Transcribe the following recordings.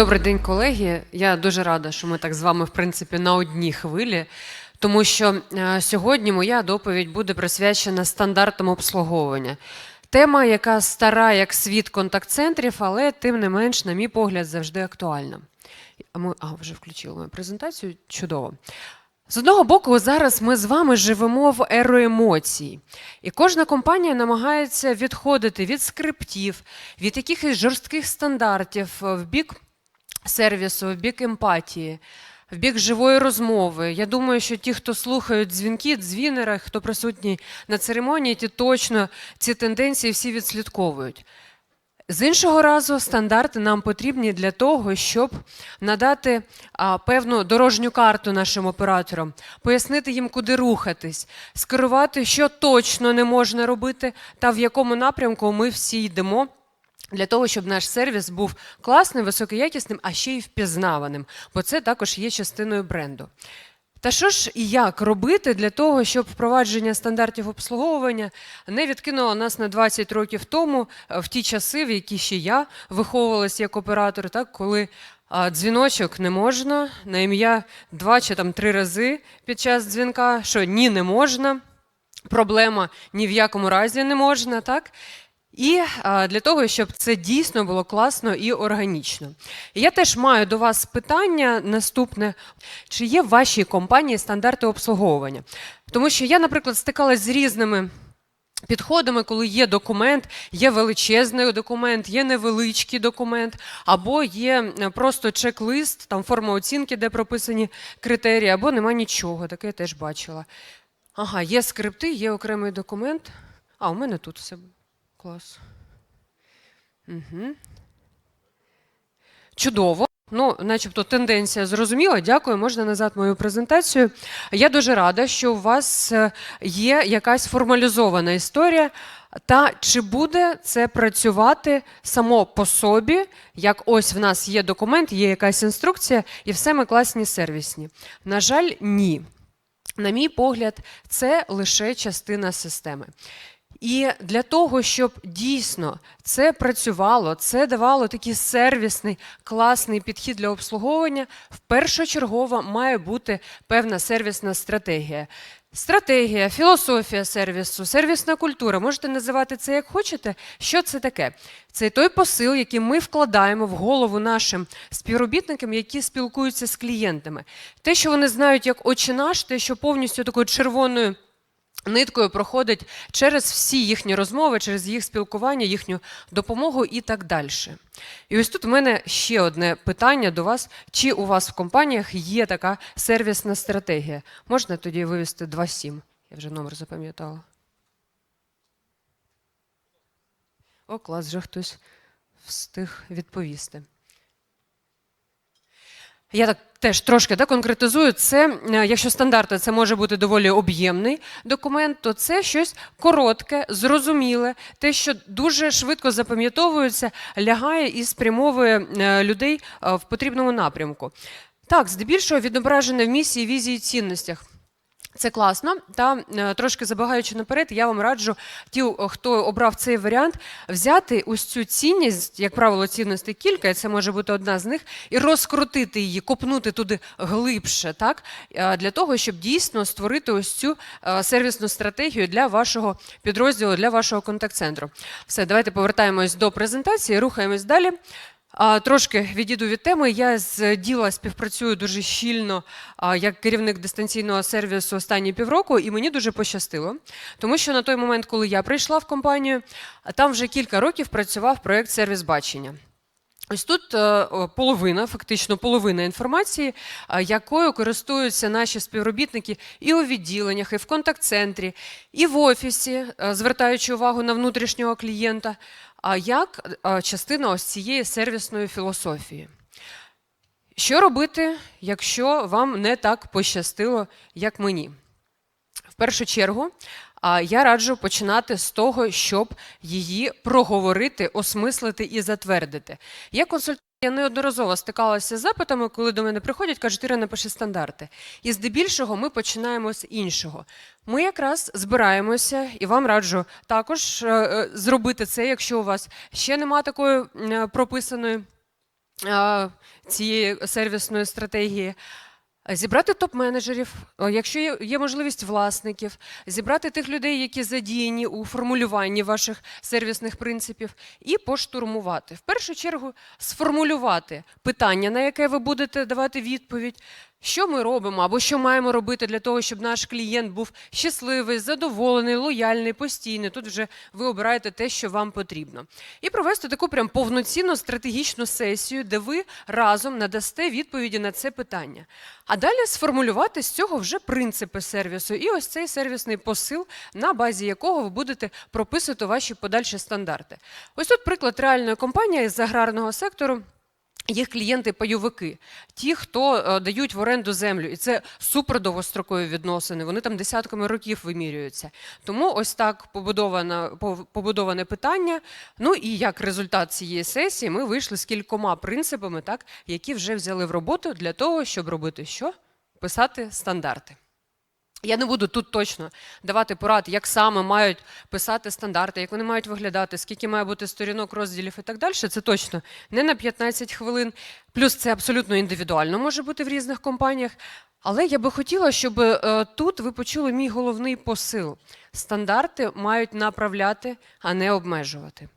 Добрий день, колеги. Я дуже рада, що ми так з вами, в принципі, на одній хвилі, тому що е, сьогодні моя доповідь буде присвячена стандартам обслуговування. Тема, яка стара як світ контакт-центрів, але тим не менш, на мій погляд, завжди актуальна. А ми а, вже включили мою презентацію. Чудово. З одного боку, зараз ми з вами живемо в еру емоцій, і кожна компанія намагається відходити від скриптів, від якихось жорстких стандартів е, в бік сервісу, в бік емпатії, в бік живої розмови. Я думаю, що ті, хто слухають дзвінки, дзвінера, хто присутній на церемонії, ті точно ці тенденції всі відслідковують. З іншого разу, стандарти нам потрібні для того, щоб надати а, певну дорожню карту нашим операторам, пояснити їм, куди рухатись, скерувати, що точно не можна робити, та в якому напрямку ми всі йдемо. Для того, щоб наш сервіс був класним, високоякісним, а ще й впізнаваним, бо це також є частиною бренду. Та що ж і як робити для того, щоб впровадження стандартів обслуговування не відкинуло нас на 20 років тому, е, в ті часи, в які ще я виховувалася як оператор, так, коли дзвіночок не можна, на ім'я два чи там три рази під час дзвінка, що ні, не можна, проблема ні в якому разі не можна, так? І для того, щоб це дійсно було класно і органічно. Я теж маю до вас питання наступне: чи є в вашій компанії стандарти обслуговування? Тому що я, наприклад, стикалась з різними. Підходами, коли є документ, є величезний документ, є невеличкий документ, або є е, просто чек-лист, там форма оцінки, де прописані критерії, або нема нічого. Таке я теж бачила. Ага, є скрипти, є окремий документ. А, у мене тут все. Клас. Угу. Чудово. Ну, начебто, тенденція зрозуміла. Дякую, можна назад мою презентацію. Я дуже рада, що у вас е, є якась формалізована історія. Та чи буде це працювати само по собі, як ось в нас є документ, є якась інструкція, і все ми класні сервісні? На жаль, ні. На мій погляд, це лише частина системи. І для того, щоб дійсно це працювало, це давало такий сервісний, класний підхід для обслуговування, впершочергово має бути певна сервісна стратегія. Стратегія, філософія сервісу, сервісна культура. Можете називати це як хочете. Що це таке? Це той посил, який ми вкладаємо в голову нашим співробітникам, які спілкуються з клієнтами. Те, що вони знають як очі наш, те, що повністю такою червоною. Ниткою проходить через всі їхні розмови, через їх спілкування, їхню допомогу і так далі. І ось тут в мене ще одне питання до вас: чи у вас в компаніях є така сервісна стратегія? Можна тоді вивести 2.7? Я вже номер запам'ятала. О, клас, вже хтось встиг відповісти. Я так теж трошки да, конкретизую це. е, Якщо стандарти це може бути доволі об'ємний документ, то це щось коротке, зрозуміле, те, що дуже швидко запам'ятовується, лягає і спрямовує е, людей е, в потрібному напрямку. Так, здебільшого відображене в місії, візії, цінностях. Це класно, та е, трошки забагаючи наперед, я вам раджу ті, хто обрав цей варіант, взяти ось цю цінність, як правило, цінностей кілька, це може бути одна з них, і розкрутити її, копнути туди глибше, так е, для того, щоб дійсно створити ось цю е, сервісну стратегію для вашого підрозділу, для вашого контакт-центру. Все, давайте повертаємось до презентації, рухаємось далі. Трошки відійду від теми. Я з діла співпрацюю дуже щільно як керівник дистанційного сервісу останні півроку, і мені дуже пощастило, тому що на той момент, коли я прийшла в компанію, там вже кілька років працював проєкт сервіс бачення. Ось тут е, половина, фактично половина інформації, е, якою користуються наші співробітники і у відділеннях, і в контакт-центрі, і в офісі, е, звертаючи увагу на внутрішнього клієнта, а як частина ось цієї сервісної філософії. Що робити, якщо вам не так пощастило, як мені? В першу чергу, я раджу починати з того, щоб її проговорити, осмислити і затвердити. Я консультую. Я неодноразово стикалася з запитами, коли до мене приходять, кажуть, Ірина, напиши стандарти. І здебільшого ми починаємо з іншого. Ми якраз збираємося і вам раджу також е, е, зробити це, якщо у вас ще немає такої е, прописаної цієї сервісної стратегії. Зібрати топ-менеджерів, якщо є, можливість власників, зібрати тих людей, які задіяні у формулюванні ваших сервісних принципів, і поштурмувати. В першу чергу сформулювати питання, на яке ви будете давати відповідь, що ми робимо або що маємо робити для того, щоб наш клієнт був щасливий, задоволений, лояльний, постійний. Тут вже ви обираєте те, що вам потрібно. І провести таку прям повноцінну стратегічну сесію, де ви разом надасте відповіді на це питання. А далі сформулювати з цього вже принципи сервісу і ось цей сервісний посил, на базі якого ви будете прописувати ваші подальші стандарти. Ось тут приклад реальної компанії з аграрного сектору. Їх клієнти-пайовики, ті, хто е, дають в оренду землю, і це супердовгострокові відносини. Вони там десятками років вимірюються. Тому ось так побудоване, побудоване питання. Ну і як результат цієї сесії, ми вийшли з кількома принципами, так, які вже взяли в роботу для того, щоб робити що? Писати стандарти. Я не буду тут точно давати порад, як саме мають писати стандарти, як вони мають виглядати, скільки має бути сторінок, розділів і так далі. Це точно не на 15 хвилин. Плюс це абсолютно індивідуально може бути в різних компаніях. Але я би хотіла, щоб е, тут ви почули мій головний посил. Стандарти мають направляти, а не обмежувати.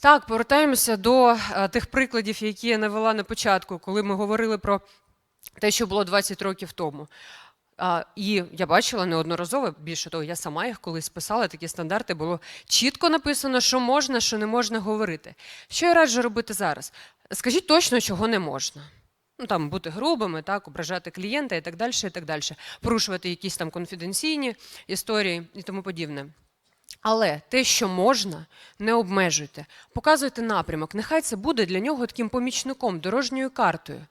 Так, повертаємося до е, тих прикладів, які я навела на початку, коли ми говорили про те, що було 20 років тому. А, і я бачила неодноразово, більше того, я сама їх колись писала, такі стандарти було чітко написано, що можна, що не можна говорити. Що я раджу робити зараз? Скажіть точно, чого не можна. Ну, там бути грубими, так, ображати клієнта і так далі, і так далі, порушувати якісь там конфіденційні історії і тому подібне. Але те, що можна, не обмежуйте. Показуйте напрямок. Нехай це буде для нього таким помічником, дорожньою картою.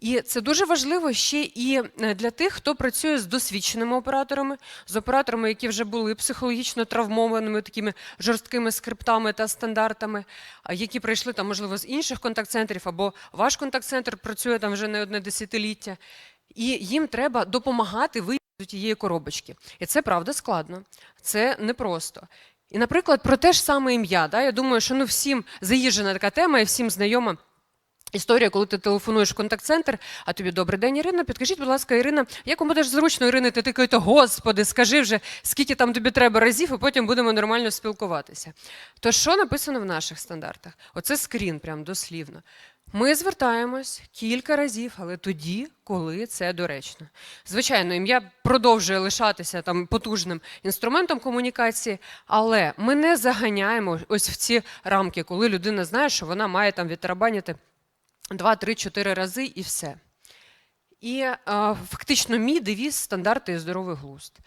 І це дуже важливо ще і е, для тих, хто працює з досвідченими операторами, з операторами, які вже були психологічно травмованими такими жорсткими скриптами та стандартами, які прийшли там, можливо, з інших контакт-центрів, або ваш контакт-центр працює там вже не одне десятиліття. І їм треба допомагати вийти з тієї коробочки. І це правда складно, це непросто. І, наприклад, про те ж саме ім'я. Да? Я думаю, що ну всім заїжджена така тема і всім знайома. Історія, коли ти телефонуєш в контакт-центр, а тобі добрий день, Ірина. Підкажіть, будь ласка, Ірина, як вам буде зручно, Ірина, ти то господи, скажи вже, скільки там тобі треба разів, і потім будемо нормально спілкуватися. То що написано в наших стандартах? Оце скрін, прям дослівно. Ми звертаємось кілька разів, але тоді, коли це доречно. Звичайно, ім'я продовжує лишатися там потужним інструментом комунікації, але ми не заганяємо ось в ці рамки, коли людина знає, що вона має там відтарабанити два, три, чотири рази і все. І е, фактично мій девіз стандарти і здоровий глузд.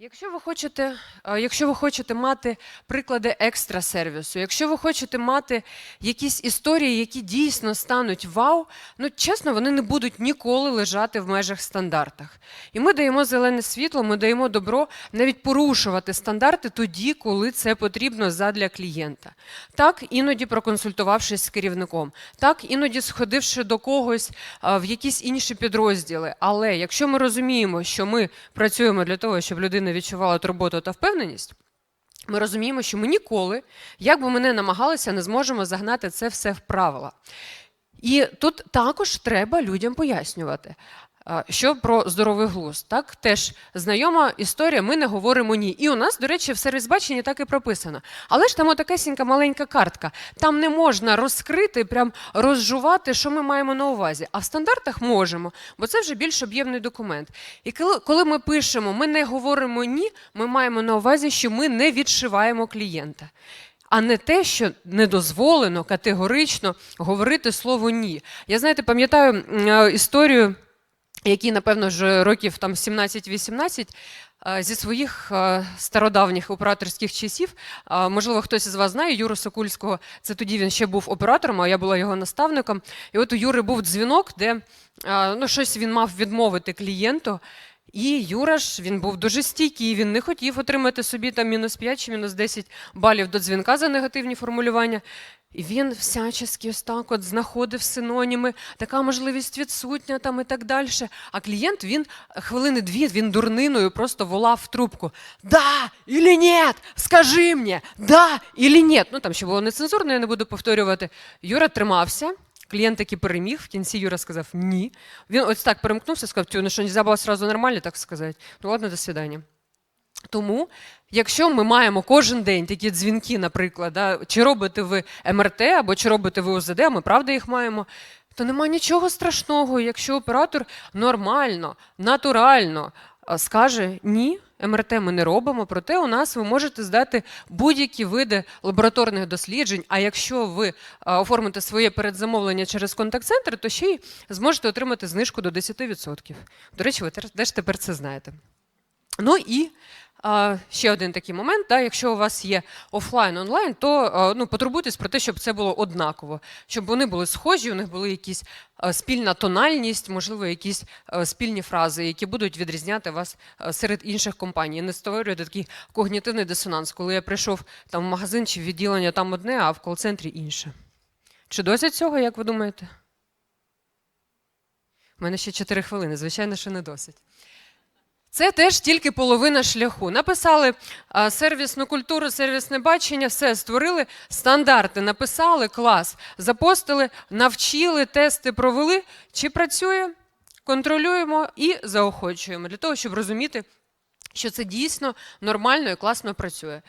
Якщо ви хочете, е, якщо ви хочете мати приклади екстра сервісу, якщо ви хочете мати якісь історії, які дійсно стануть вау, ну чесно, вони не будуть ніколи лежати в межах стандартах. І ми даємо зелене світло, ми даємо добро навіть порушувати стандарти тоді, коли це потрібно задля клієнта. Так, іноді проконсультувавшись з керівником, так, іноді сходивши до когось в якісь інші підрозділи. Але якщо ми розуміємо, що ми працюємо для того, щоб людина відчувала турботу та впевненість. Ми розуміємо, що ми ніколи, як би ми не намагалися, не зможемо загнати це все в правила. І тут також треба людям пояснювати, що про здоровий глузд. Так, теж знайома історія, ми не говоримо ні. І у нас, до речі, в сервісбаченні так і прописано. Але ж там отакесінька маленька картка. Там не можна розкрити, прям розжувати, що ми маємо на увазі. А в стандартах можемо, бо це вже більш об'ємний документ. І коли, коли ми пишемо, ми не говоримо ні, ми маємо на увазі, що ми не відшиваємо клієнта. А не те, що не дозволено категорично говорити слово ні. Я знаєте, пам'ятаю е, історію, якій, напевно, вже років там 17-18, е, зі своїх е, стародавніх операторських часів. Е, Можливо, хтось із вас знає Юру Сокульського. Це тоді він ще був оператором, а я була його наставником. І от у Юри був дзвінок, де ну, щось він мав відмовити клієнту. І Юра ж він був дуже стійкий, він не хотів отримати собі там мінус 5 чи мінус 10 балів до дзвінка за негативні формулювання. І він всячески ось так от знаходив синоніми, така можливість відсутня там і так далі. А клієнт він хвилини дві він дурниною просто волав в трубку: Да или нет? Скажи мені, да или нет? Ну там ще було нецензурно, я не буду повторювати. Юра тримався. Клієнт таки переміг, в кінці Юра сказав ні. Він ось так перемкнувся, сказав, «Тю, ну що, не було сразу нормально так сказати. Ну ладно, до свидання. Тому, якщо ми маємо кожен день такі дзвінки, наприклад, да, чи робите ви МРТ або чи робите ви УЗД, а ми правда їх маємо, то нема нічого страшного, якщо оператор нормально, натурально скаже ні. МРТ ми не робимо, проте у нас ви можете здати будь-які види лабораторних досліджень. А якщо ви оформите своє передзамовлення через контакт-центр, то ще й зможете отримати знижку до 10%. До речі, ви теж- тепер це знаєте. Ну і ще один такий момент: да, якщо у вас є офлайн онлайн, то ну, потурбуйтесь про те, щоб це було однаково, щоб вони були схожі, у них були якісь спільна тональність, можливо, якісь спільні фрази, які будуть відрізняти вас серед інших компаній. Не створювати такий когнітивний дисонанс, коли я прийшов там в магазин чи в відділення там одне, а в кол-центрі інше. Чи досить цього, як ви думаєте? У мене ще 4 хвилини, звичайно, що не досить. Це теж тільки половина шляху. Написали сервісну культуру, сервісне бачення, все створили, стандарти написали, клас, запостили, навчили, тести провели. Чи працює? Контролюємо і заохочуємо для того, щоб розуміти, що це дійсно нормально і класно працює.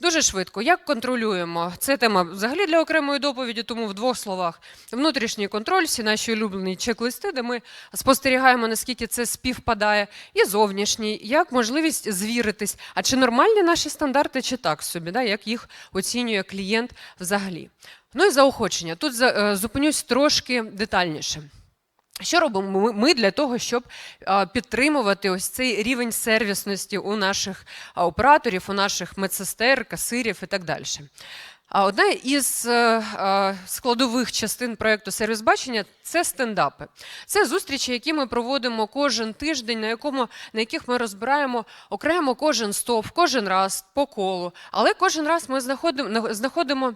Дуже швидко. Як контролюємо? Це тема взагалі для окремої доповіді, тому в двох словах. Внутрішній контроль, всі наші улюблені чек-листи, де ми спостерігаємо, наскільки це співпадає, і зовнішній, як можливість звіритись, а чи нормальні наші стандарти, чи так собі, да? як їх оцінює клієнт взагалі. Ну і заохочення. Тут е, зупинюсь трошки детальніше. Що робимо ми- для того, щоб підтримувати ось цей рівень сервісності у наших операторів, у наших медсестер, касирів і так далі? А Одна із е, е, складових частин проєкту сервіс бачення це стендапи. Це зустрічі, які ми проводимо кожен тиждень, на якому на яких ми розбираємо окремо кожен стоп, кожен раз по колу. Але кожен раз ми знаходимо знаходимо.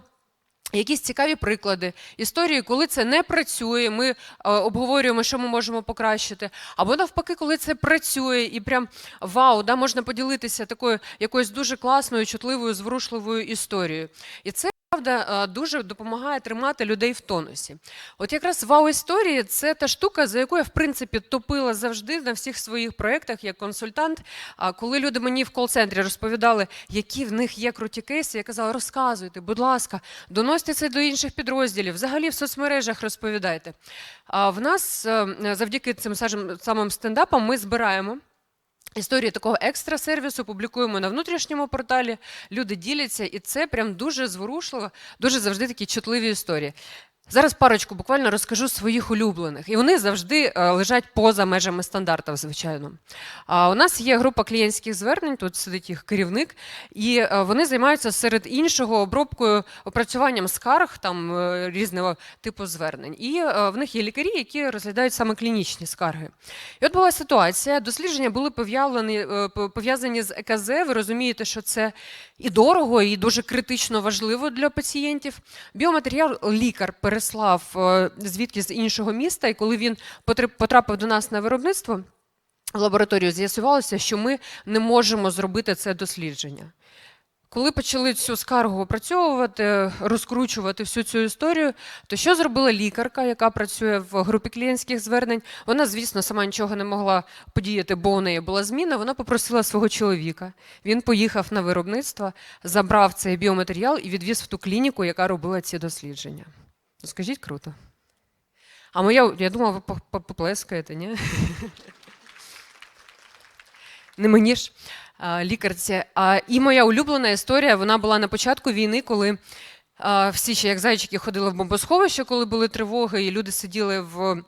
Якісь цікаві приклади, історії, коли це не працює, ми е, обговорюємо, що ми можемо покращити. Або навпаки, коли це працює, і прям вау, да, можна поділитися такою якоюсь дуже класною, чутливою, зворушливою історією. І це правда е, дуже допомагає тримати людей в тонусі. От якраз вау історії це та штука, за яку я в принципі топила завжди на всіх своїх проєктах як консультант. А коли люди мені в кол-центрі розповідали, які в них є круті кейси, я казала, розказуйте, будь ласка, доносьте це до інших підрозділів, взагалі в соцмережах розповідайте. А в нас е, завдяки цим самим стендапам ми збираємо. Історії такого екстра сервісу публікуємо на внутрішньому порталі. Люди діляться, і це прям дуже зворушливо, дуже завжди такі чутливі історії. Зараз парочку буквально розкажу своїх улюблених, і вони завжди е, лежать поза межами стандартів, звичайно. А у нас є група клієнтських звернень, тут сидить їх керівник, і е, вони займаються серед іншого обробкою опрацюванням скарг там е, різного типу звернень. І в них є лікарі, які розглядають саме клінічні скарги. І от була ситуація, дослідження були пов'язані, пов'язані з ЕКЗ. Ви розумієте, що це і дорого, і дуже критично важливо для пацієнтів. Біоматеріал лікар переслав е, звідки з іншого міста, і коли він потрапив до нас на виробництво. В лабораторію з'ясувалося, що ми не можемо зробити це дослідження. Коли почали цю скаргу опрацьовувати, розкручувати всю цю історію, то що зробила лікарка, яка працює в групі клієнтських звернень? Вона, звісно, сама нічого не могла подіяти, бо у неї була зміна. Вона попросила свого чоловіка. Він поїхав на виробництво, забрав цей біоматеріал і відвіз в ту клініку, яка робила ці дослідження. Ну, скажіть круто. А моя, я думала, ви по- по- поплескаєте, ні? Не мені ж лікарці. А, і моя улюблена історія вона була на початку війни, коли всі ще як зайчики ходили в бомбосховище, коли були тривоги, і люди сиділи в.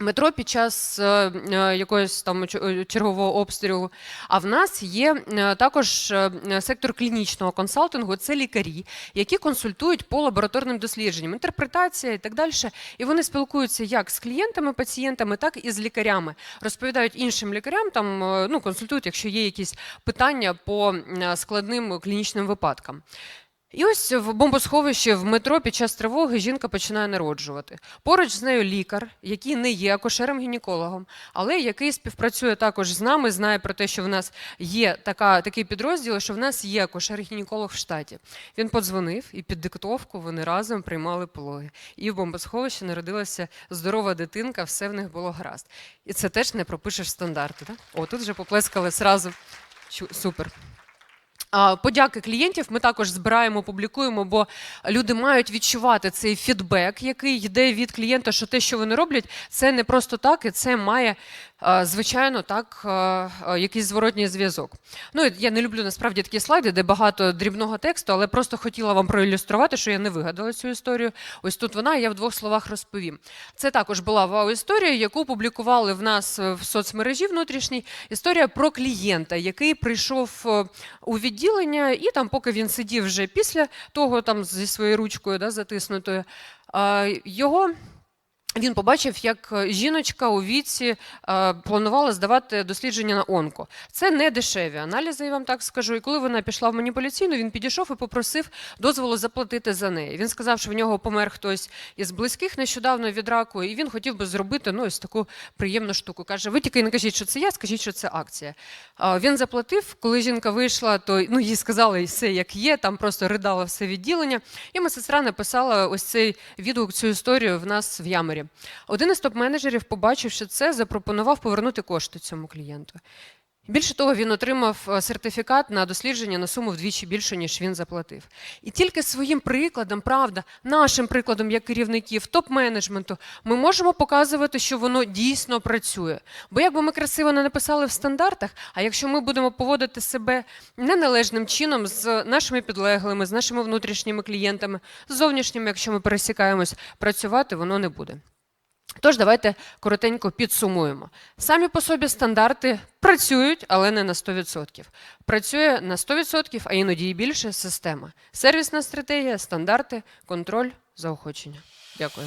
Метро під час е, е, якогось там е, чергового обстрілу. А в нас є також сектор клінічного консалтингу. Це лікарі, які консультують по лабораторним дослідженням, інтерпретація і так далі. І вони спілкуються як з клієнтами, пацієнтами, так і з лікарями. Розповідають іншим лікарям, там ну консультують, якщо є якісь питання по складним клінічним випадкам. І ось в бомбосховищі в метро під час тривоги жінка починає народжувати. Поруч з нею лікар, який не є акушером-гінекологом, але який співпрацює також з нами, знає про те, що в нас є така, такий підрозділ, що в нас є акушер-гінеколог в штаті. Він подзвонив і під диктовку вони разом приймали пологи. І в бомбосховищі народилася здорова дитинка, все в них було гаразд. І це теж не пропишеш стандарти. Так? О, тут вже поплескали зразу. Чу- Супер. Подяки клієнтів ми також збираємо, публікуємо, бо люди мають відчувати цей фідбек, який йде від клієнта, що те, що вони роблять, це не просто так, і це має, звичайно, так, якийсь зворотній зв'язок. Ну, я не люблю насправді такі слайди, де багато дрібного тексту, але просто хотіла вам проілюструвати, що я не вигадала цю історію. Ось тут вона, я в двох словах розповім. Це також була вау-історія, яку публікували в нас в соцмережі внутрішній. Історія про клієнта, який прийшов е, у відділення, і там, поки він сидів вже після того, там зі своєю ручкою да, затиснутою, його. Він побачив, як е, жіночка у віці е, планувала здавати дослідження на онко. Це не дешеві аналізи, я вам так скажу. І коли вона пішла в маніпуляційну, він підійшов і попросив дозволу заплатити за неї. Він сказав, що в нього помер хтось із близьких нещодавно від раку, і він хотів би зробити ну, ось таку приємну штуку. Каже: ви тільки не кажіть, що це я, скажіть, що це акція. Він заплатив, коли жінка вийшла, то ну, їй сказали все як є, там просто ридало все відділення. І медсестра написала ось цей відгук, цю історію в нас в Ямері. Один із топ-менеджерів, побачивши це, запропонував повернути кошти цьому клієнту. Більше того, він отримав е, сертифікат на дослідження на суму вдвічі більше, ніж він заплатив. І тільки своїм прикладом, правда, нашим прикладом як керівників, топ-менеджменту, ми можемо показувати, що воно дійсно працює. Бо якби ми красиво не написали в стандартах, а якщо ми будемо поводити себе неналежним чином з нашими підлеглими, з нашими внутрішніми клієнтами, з зовнішніми, якщо ми пересікаємось, працювати воно не буде. Тож давайте коротенько підсумуємо. Самі по собі стандарти працюють, але не на 100%. Працює на 100%, а іноді і більше система. Сервісна стратегія, стандарти, контроль, заохочення. Дякую.